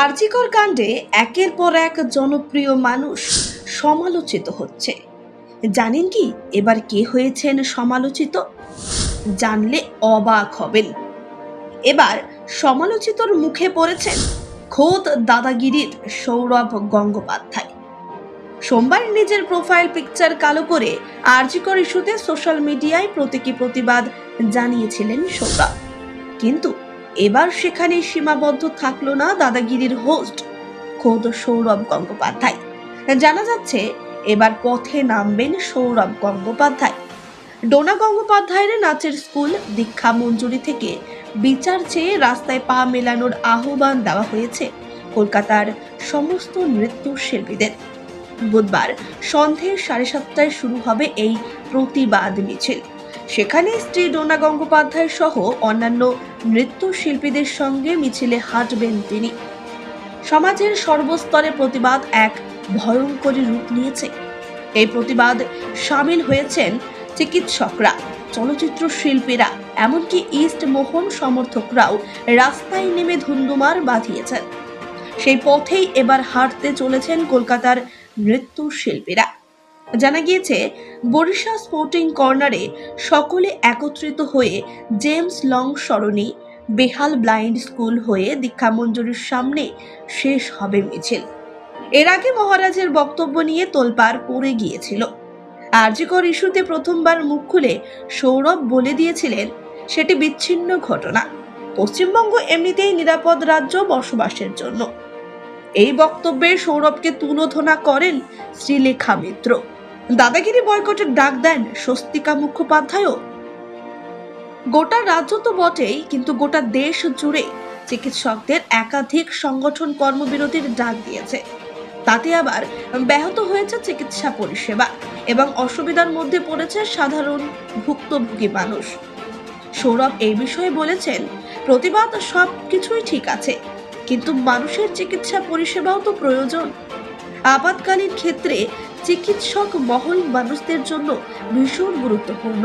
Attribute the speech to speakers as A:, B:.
A: আরজিকর কাণ্ডে একের পর এক জনপ্রিয় মানুষ সমালোচিত হচ্ছে। জানেন কি এবার কে হয়েছেন সমালোচিত? জানলে অবাক হবেন। এবার সমালোচিতর মুখে পড়েছেন খোদ দাদাগিরির সৌরভ গঙ্গোপাধ্যায়। সোমবার নিজের প্রোফাইল পিকচার কালো করে আরজিকর ইস্যুতে সোশ্যাল মিডিয়ায় প্রতীকী প্রতিবাদ জানিয়েছিলেন সৌরভ। কিন্তু এবার সেখানে সীমাবদ্ধ থাকল না দাদাগিরির হোস্ট খোদ সৌরভ গঙ্গোপাধ্যায়। জানা যাচ্ছে, এবার পথে নামবেন সৌরভ গঙ্গোপাধ্যায়। ডোনা গঙ্গোপাধ্যায়ের নাচের স্কুল দীক্ষা মঞ্জুরি থেকে বিচার চেয়ে রাস্তায় পা মেলানোর আহ্বান দেওয়া হয়েছে কলকাতার সমস্ত নৃত্য শিল্পীদের বুধবার সন্ধে সাড়ে সাতটায় শুরু হবে এই প্রতিবাদ মিছিল। সেখানে স্ত্রী ডোনা গঙ্গোপাধ্যায় সহ অন্যান্য নৃত্যশিল্পীদের সঙ্গে মিছিলে হাঁটবেন তিনি। সমাজের সর্বস্তরে প্রতিবাদ এক ভয়ঙ্করী রূপ নিয়েছে। এই প্রতিবাদ সামিল হয়েছেন চিকিৎসকরা, চলচ্চিত্র শিল্পীরা, এমনকি ইস্ট মোহন সমর্থকরাও রাস্তায় নেমে ধুন্দুমার বাঁধিয়েছেন। সেই পথেই এবার হাঁটতে চলেছেন কলকাতার নৃত্যশিল্পীরা। জানা গিয়েছে বরিশা স্পোর্টিং কর্নারে সকলে একত্রিত হয়ে জেমস লং সরণি, বেহাল ব্লাইন্ড স্কুল হয়ে দীক্ষা মঞ্জুরির সামনে শেষ হবে মিছিল। এর আগে মহারাজের বক্তব্য নিয়ে তোলপাড় পড়ে গিয়েছিল। আরজিকর ইস্যুতে প্রথমবার মুখ খুলে সৌরভ বলে দিয়েছিলেন, সেটি বিচ্ছিন্ন ঘটনা। পশ্চিমবঙ্গ এমনিতেই নিরাপদ রাজ্য বসবাসের জন্য। এই বক্তব্যে সৌরভকে তুলোধনা করেন শ্রীলেখা মিত্র। দাদাগিরি বয়কটের ডাক দেন স্বস্তিকা মুখোপাধ্যায়ও। গোটা রাজ্য তো বটেই, কিন্তু গোটা দেশ জুড়ে চিকিৎসকদের একাধিক সংগঠন কর্মবিরতির ডাক দিয়েছে। তাতে আবার ব্যাহত হয়েছে চিকিৎসা পরিষেবা এবং অসুবিধার মধ্যে পড়েছে সাধারণ ভুক্তভোগী মানুষ। সৌরভ এই বিষয়ে বলেছেন, প্রতিবাদ সব কিছুই ঠিক আছে, কিন্তু মানুষের চিকিৎসা পরিষেবাও তো প্রয়োজন। আপাতকালীন ক্ষেত্রে চিকিৎসক মহল মানুষদের জন্য ভীষণ গুরুত্বপূর্ণ।